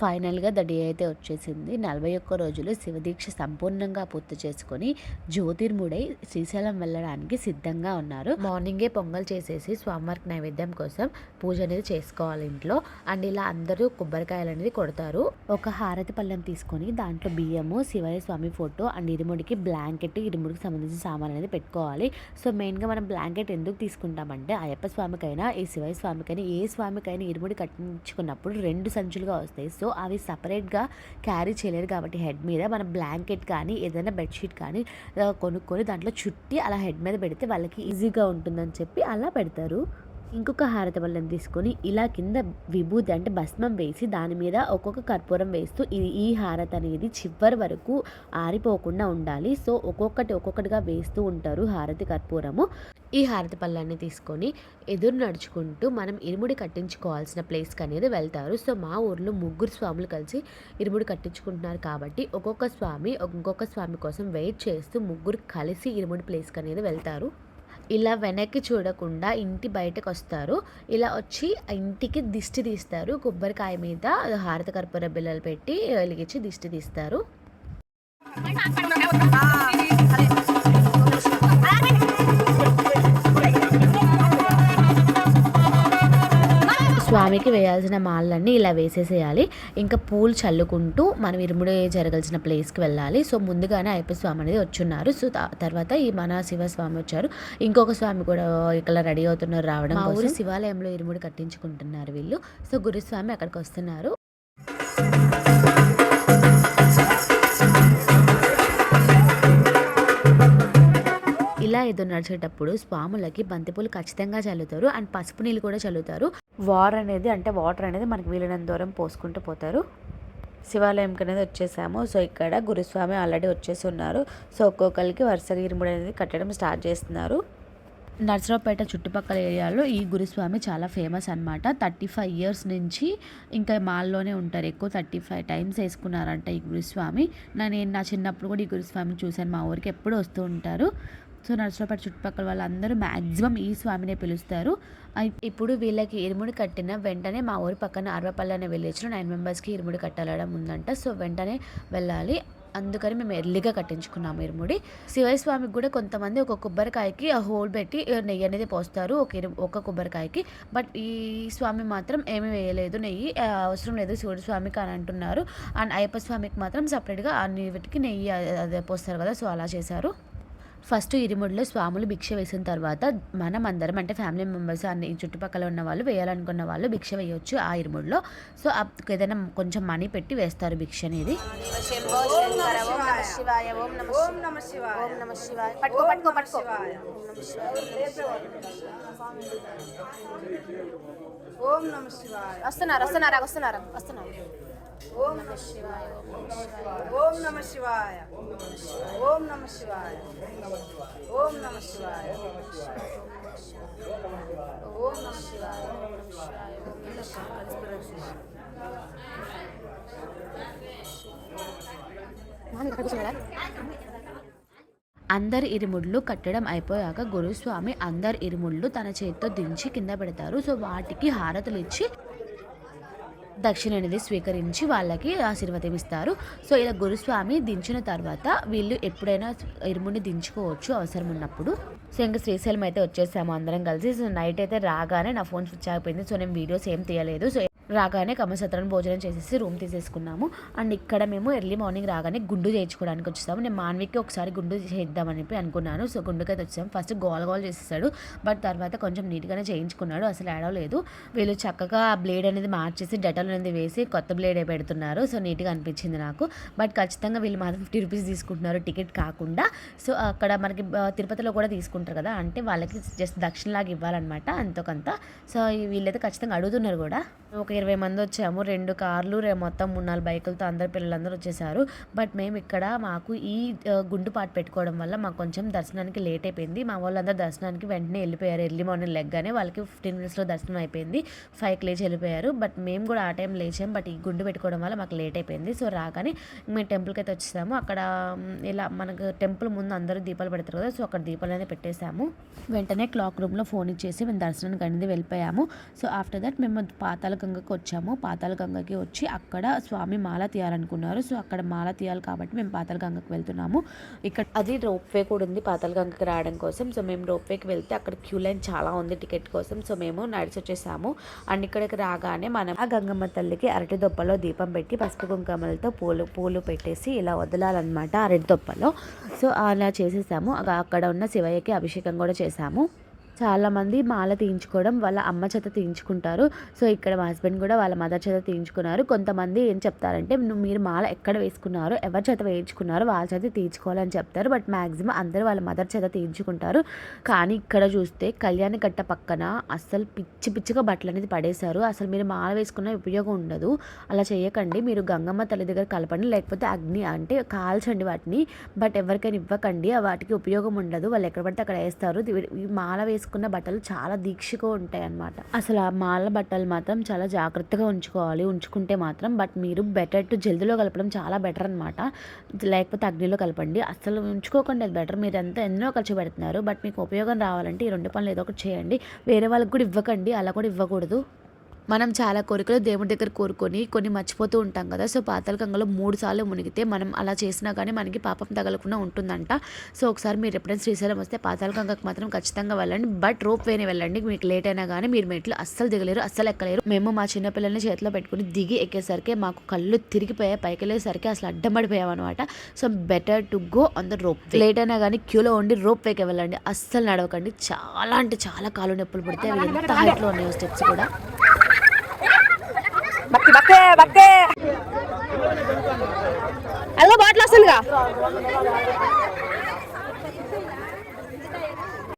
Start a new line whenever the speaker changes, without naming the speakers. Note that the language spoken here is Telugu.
ఫైనల్గా ద డే అయితే వచ్చేసింది. నలభై ఒక్క రోజులు శివదీక్ష సంపూర్ణంగా పూర్తి చేసుకొని జ్యోతిర్ముడై శ్రీశైలం వెళ్ళడానికి సిద్ధంగా ఉన్నారు. మార్నింగే పొంగల్ చేసేసి స్వామివారికి నైవేద్యం కోసం పూజ అనేది చేసుకోవాలి ఇంట్లో. అండ్ ఇలా అందరూ కొబ్బరికాయలు అనేది కొడతారు. ఒక హారతి పళ్ళెం తీసుకొని దాంట్లో బియ్యము శివయ్య స్వామి ఫోటో అండ్ ఇరుముడికి బ్లాంకెట్ ఇరుముడికి సంబంధించిన సామాన్ అనేది పెట్టుకోవాలి. సో మెయిన్గా మనం బ్లాంకెట్ ఎందుకు తీసుకుంటామంటే అయ్యప్ప స్వామికైనా ఈ శివయ్య స్వామికైనా ఏ స్వామికైనా ఇరుముడి కట్టించుకున్నప్పుడు రెండు సంచులుగా వస్తాయి. సో సో అవి సపరేట్గా క్యారీ చేయలేరు కాబట్టి హెడ్ మీద. మనం బ్లాంకెట్ కానీ ఏదైనా బెడ్షీట్ కానీ కొనుక్కొని దాంట్లో చుట్టి అలా హెడ్ మీద పెడితే వాళ్ళకి ఈజీగా ఉంటుందని చెప్పి అలా పెడతారు. ఇంకొక హారతి బల్లం తీసుకొని ఇలా కింద విభూతి అంటే భస్మం వేసి దాని మీద ఒక్కొక్క కర్పూరం వేస్తూ ఈ ఈ హారతి అనేది చివరి వరకు ఆరిపోకుండా ఉండాలి. సో ఒక్కొక్కటి ఒక్కొక్కటిగా వేస్తూ ఉంటారు హారతి కర్పూరము. ఈ హారతి పళ్ళాన్ని తీసుకొని ఎదురు నడుచుకుంటూ మనం ఇరుముడి కట్టించుకోవాల్సిన ప్లేస్కి అనేది వెళ్తారు. సో మా ఊర్లో ముగ్గురు స్వాములు కలిసి ఇరుముడి కట్టించుకుంటున్నారు కాబట్టి ఒక్కొక్క స్వామి ఇంకొక స్వామి కోసం వెయిట్ చేస్తూ ముగ్గురు కలిసి ఇరుముడి ప్లేస్కి అనేది వెళ్తారు. ఇలా వెనక్కి చూడకుండా ఇంటి బయటకు వస్తారు ఇలా వచ్చి ఇంటికి దిష్టి తీస్తారు. కొబ్బరికాయ మీద హారత కర్పూర బిల్లలు పెట్టి వెలిగించి దిష్టి తీస్తారు. స్వామికి వేయాల్సిన మాలన్నీ ఇలా వేసేసేయాలి. ఇంకా పూలు చల్లుకుంటూ మనం ఇరుముడి జరగాల్సిన ప్లేస్కి వెళ్ళాలి. సో ముందుగానే అయ్యప్ప స్వామి అనేది వచ్చున్నారు. సో తర్వాత ఈ మన శివస్వామి వచ్చారు. ఇంకొక స్వామి కూడా ఇక్కడ రెడీ అవుతున్నారు రావడం ఊరి శివాలయంలో ఇరుముడి కట్టించుకుంటున్నారు వీళ్ళు. సో గురుస్వామి అక్కడికి వస్తున్నారు. ఇలా ఎదురు నడిచేటప్పుడు స్వాములకి బంతిపూలు ఖచ్చితంగా చల్లుతారు. అండ్ పసుపు నీళ్ళు కూడా చల్లుతారు. వార్ అనేది అంటే వాటర్ అనేది మనకి వీలైనంత దూరం పోసుకుంటూ పోతారు. శివాలయంకి అనేది వచ్చేసాము. సో ఇక్కడ గురుస్వామి ఆల్రెడీ వచ్చేసి ఉన్నారు. సో ఒక్కొక్కరికి వరుసగా ఇరుముడు అనేది కట్టడం స్టార్ట్ చేస్తున్నారు. నర్సరావుపేట చుట్టుపక్కల ఏరియాలో ఈ గురుస్వామి చాలా ఫేమస్ అనమాట థర్టీ ఫైవ్ ఇయర్స్ నుంచి ఇంకా మాల్లోనే ఉంటారు. ఎక్కువ థర్టీ ఫైవ్ టైమ్స్ వేసుకున్నారంట ఈ గురుస్వామి. నేను నా చిన్నప్పుడు కూడా ఈ గురుస్వామిని చూశాను. మా ఊరికి ఎప్పుడు వస్తూ ఉంటారు. సో నర్సరావుపేట చుట్టుపక్కల వాళ్ళందరూ మ్యాక్సిమం ఈ స్వామినే పిలుస్తారు. ఇప్పుడు వీళ్ళకి ఇరుముడి కట్టిన వెంటనే మా ఊరి పక్కన అరవపల్లి అనే విలేజ్లో నైన్ మెంబర్స్కి ఇరుముడి కట్టాలడం ఉందంట. సో వెంటనే వెళ్ళాలి. అందుకని మేము ఎర్లీగా కట్టించుకున్నాము ఇరుముడి. శివయ్య స్వామికి కూడా కొంతమంది ఒక కొబ్బరికాయకి ఆ హోల్ పెట్టి నెయ్యి అనేది పోస్తారు ఒక ఇరు ఒక కొబ్బరికాయకి. బట్ ఈ స్వామి మాత్రం ఏమీ వేయలేదు. నెయ్యి అవసరం లేదు. శివుడి స్వామికి అని అంటున్నారు. అండ్ అయ్యప్ప స్వామికి మాత్రం సపరేట్గా అన్ని వీటికి నెయ్యి అదే పోస్తారు కదా. సో అలా చేశారు. ఫస్ట్ ఇరుముడిలో స్వాములు భిక్ష వేసిన తర్వాత మనం అందరం అంటే ఫ్యామిలీ మెంబర్స్ అన్ని చుట్టుపక్కల ఉన్న వాళ్ళు వేయాలనుకున్న వాళ్ళు భిక్ష వేయొచ్చు ఆ ఇరుముడిలో. సో ఏదైనా కొంచెం మనీ పెట్టి వేస్తారు భిక్ష అనేది.
వస్తున్నారు వస్తున్నారా వస్తున్నారా వస్తున్నారు.
ఓం
నమ శివాయ.
ఓం నమ శివాయ. ఓం నమ శివాయ. ఓం నమ శివాయ.
ఓం నమ శివాయ. ఓం నమ శివాయ
అందరి ఇరుముళ్ళు కట్టడం అయిపోయాక గురుస్వామి అందరి ఇరుముళ్ళు తన చేతితో దించి కింద పెడతారు. సో వాటికి హారతులు ఇచ్చి దక్షిణ అనేది స్వీకరించి వాళ్ళకి ఆశీర్వాదం ఇస్తారు. సో ఇలా గురుస్వామి దించిన తర్వాత వీళ్ళు ఎప్పుడైనా ఇరుముని దించుకోవచ్చు అవసరం ఉన్నప్పుడు. సో ఇంకా శ్రీశైలం అయితే వచ్చేసాము అందరం కలిసి. సో నైట్ అయితే రాగానే నా ఫోన్ స్విచ్ అయిపోయింది సో నేను వీడియోస్ ఏం తీయలేదు. సో రాగానే కమసత్రం భోజనం చేసేసి రూమ్ తీసేసుకున్నాము. అండ్ ఇక్కడ మేము ఎర్లీ మార్నింగ్ రాగానే గుండు చేయించుకోవడానికి వచ్చేసాము. నేను మాన్విక్కి ఒకసారి గుండు చేద్దామని చెప్పి అనుకున్నాను. సో గుండుకైతే వచ్చాము ఫస్ట్ గోల గోల్ చేసేసాడు. బట్ తర్వాత కొంచెం నీట్గానే చేయించుకున్నాడు. అసలు ఏడవలేదు వీళ్ళు చక్కగా బ్లేడ్ అనేది మార్చేసి డెటాల్ అనేది వేసి కొత్త బ్లేడే పెడుతున్నారు. సో నీట్గా అనిపించింది నాకు. బట్ ఖచ్చితంగా వీళ్ళు మాత్రం ఫిఫ్టీ రూపీస్ తీసుకుంటున్నారు టికెట్ కాకుండా. సో అక్కడ మనకి తిరుపతిలో కూడా తీసుకుంటారు కదా. అంటే వాళ్ళకి జస్ట్ దక్షిణలాగా ఇవ్వాలన్నమాట. అంతకంత. సో వీళ్ళైతే ఖచ్చితంగా అడుగుతున్నారు కూడా. ఒక ఇరవై మంది వచ్చాము. రెండు కార్లు రే మొత్తం మూడు నాలుగు బైకులతో అందరు పిల్లలందరూ వచ్చేసారు. బట్ మేము ఇక్కడ మాకు ఈ గుండుపాటు గుండు పాటు పెట్టుకోవడం వల్ల మాకు కొంచెం దర్శనానికి లేట్ అయిపోయింది. మా వాళ్ళందరూ దర్శనానికి వెంటనే వెళ్ళిపోయారు. ఎర్లీ మార్నింగ్ లెగ్గానే వాళ్ళకి ఫిఫ్టీన్ మినిట్స్లో దర్శనం అయిపోయింది. ఫైవ్కి లేచి వెళ్ళిపోయారు. బట్ మేము కూడా ఆ టైం లేచాం. బట్ ఈ గుండు పెట్టుకోవడం వల్ల మాకు లేట్ అయిపోయింది. సో రాగానే మేము టెంపుల్కి అయితే వచ్చేసాము. అక్కడ ఇలా మనకు టెంపుల్ ముందు అందరూ దీపాలు పెడతారు కదా సో అక్కడ దీపాలు అనేది పెట్టేశాము వెంటనే క్లాక్ రూమ్లో ఫోన్ ఇచ్చేసి మేము దర్శనానికి అనేది వెళ్ళిపోయాము. సో ఆఫ్టర్ దట్ మేము పాతాల గంగ గంగకి వచ్చాము పాతాల గంగకి వచ్చి అక్కడ స్వామి మాల తీయాలనుకున్నారు. సో అక్కడ మాల తీయాలి కాబట్టి మేము పాతాల గంగకి వెళ్తున్నాము. ఇక్కడ అది రోప్ వే కూడా ఉంది పాతాల గంగకి రావడం కోసం. సో మేము రోప్ వేకి వెళ్తే అక్కడ క్యూ లైన్ చాలా ఉంది టికెట్ కోసం. సో మేము నడిచి వచ్చేసాము అండ్ ఇక్కడికి రాగానే మనం ఆ గంగమ్మ తల్లికి అరటి దొప్పలో దీపం పెట్టి పసుపు కుంకుమలతో పూలు పూలు పెట్టేసి ఇలా వదలాలన్నమాట అరటి దొప్పలో. సో అలా చేసేసాము. అక్కడ ఉన్న శివయ్యకి అభిషేకం కూడా చేసాము. చాలామంది మాల తీయించుకోవడం వాళ్ళ అమ్మ చేత తీయించుకుంటారు. సో ఇక్కడ మా హస్బెండ్ కూడా వాళ్ళ మదర్ చేత తీయించుకున్నారు. కొంతమంది ఏం చెప్తారంటే "నువ్వు మీరు మాల ఎక్కడ వేసుకున్నారు? ఎవరి చేత వేయించుకున్నారో? వాళ్ళ చేత తీయించుకోవాలని చెప్తారు. బట్ మ్యాక్సిమం అందరూ వాళ్ళ మదర్ చేత తీయించుకుంటారు. కానీ ఇక్కడ చూస్తే కళ్యాణ కట్ట పక్కన అస్సలు పిచ్చి పిచ్చిగా బట్టలు అనేది పడేశారు. అసలు మీరు మాల వేసుకున్న ఉపయోగం ఉండదు. అలా చేయకండి. మీరు గంగమ్మ తల్లి దగ్గర కలపండి. లేకపోతే అగ్ని అంటే కాల్చండి వాటిని. బట్ ఎవరికైనా ఇవ్వకండి. వాటికి ఉపయోగం ఉండదు. వాళ్ళు ఎక్కడ పడితే అక్కడ వేస్తారు. మాల వేసుకు వేసుకున్న బట్టలు చాలా దీక్షగా ఉంటాయి అన్నమాట అసలు ఆ మాల బట్టలు మాత్రం చాలా జాగ్రత్తగా ఉంచుకోవాలి. ఉంచుకుంటే మాత్రం బట్ మీరు బెటర్ టు జల్దీలో కలపడం చాలా బెటర్ అనమాట లేకపోతే అగ్నిలో కలపండి. అసలు ఉంచుకోకండి. అది బెటర్. మీరు ఎంత ఎన్నో ఖర్చు పెడుతున్నారు బట్ మీకు ఉపయోగం రావాలంటే ఈ రెండు పనులు ఏదో ఒకటి చేయండి. వేరే వాళ్ళకి కూడా ఇవ్వకండి. అలా కూడా ఇవ్వకూడదు. మనం చాలా కోరికలు దేవుడి దగ్గర కోరుకొని కొన్ని మర్చిపోతూ ఉంటాం కదా. సో పాతాల గంగలో మూడు సార్లు మునిగితే మనం అలా చేసినా కానీ మనకి పాపం తగలకుండా ఉంటుందంట. సో ఒకసారి మీరు ఎప్పుడైనా శ్రీశైలం వస్తే పాతాల గంగకు మాత్రం ఖచ్చితంగా వెళ్ళండి. బట్ రోప్ వేనే వెళ్ళండి. మీకు లేట్ అయినా కానీ మీరు మెట్లు అస్సలు దిగలేరు అస్సలు ఎక్కలేరు. మేము మా చిన్నపిల్లల్ని చేతిలో పెట్టుకుని దిగి ఎక్కేసరికి మాకు కళ్ళు తిరిగిపోయాయి పైకి వెళ్ళేసరికి అసలు అడ్డం అనమాట so better to go on the rope late అయినా కానీ క్యూలో ఉండి రోప్ వేకి వెళ్ళండి. అస్సలు నడవకండి. చాలా అంటే చాలా కాలు నొప్పులు పడితే అవి ఎంత హైట్లో ఉన్నాయో స్టెప్స్ కూడా.
బక్కి బక్కే బక్కే అల్లా బాటిల్ వస్తుందిగా.